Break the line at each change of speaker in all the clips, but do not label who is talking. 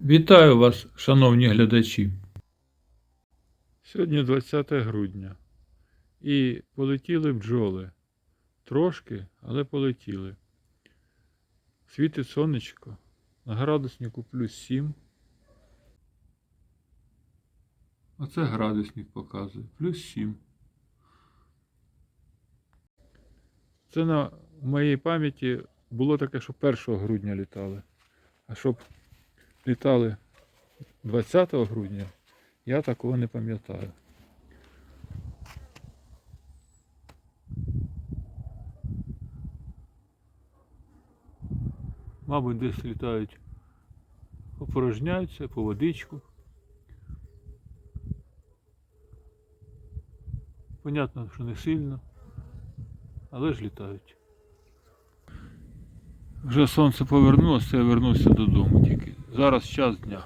Вітаю вас, шановні глядачі. Сьогодні 20 грудня. І полетіли бджоли. Трошки, але полетіли. Світить сонечко. На градуснику плюс 7. Оце градусник показує. Плюс 7. Це на моїй пам'яті було таке, що 1 грудня літали. А щоб літали 20 грудня, я такого не пам'ятаю. Мабуть, десь літають, опорожняються по водичку. Понятно, що не сильно, але ж літають. Вже сонце повернулося, я вернувся додому тільки. Зараз час дня.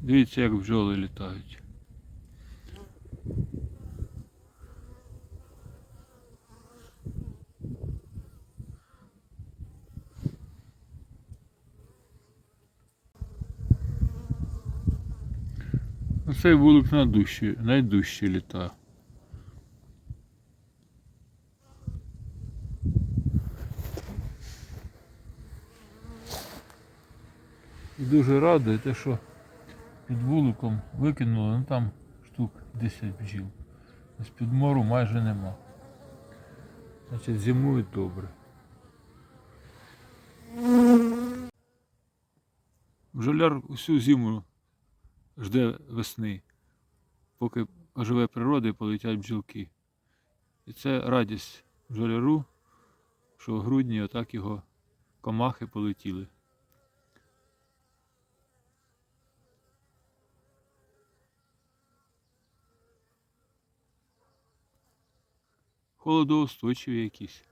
Дивіться, як бджоли літають. Оцей вулик найдужчий, найдужчий І дуже радує те, що під вуликом викинули, ну там штук 10 бджіл. З під мору майже нема. Значить, зимують добре. Бджоляр усю зиму жде весни, поки оживе природа і полетять бджілки. І це радість бджоляру, що в грудні отак його комахи полетіли. Холодоустойчиві якісь.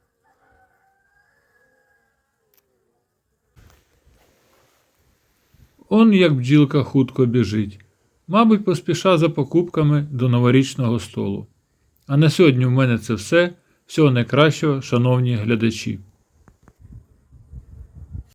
Он як бджілка хутко біжить. Мабуть, поспіша за покупками до новорічного столу. А на сьогодні в мене це все. Всього найкращого, шановні глядачі.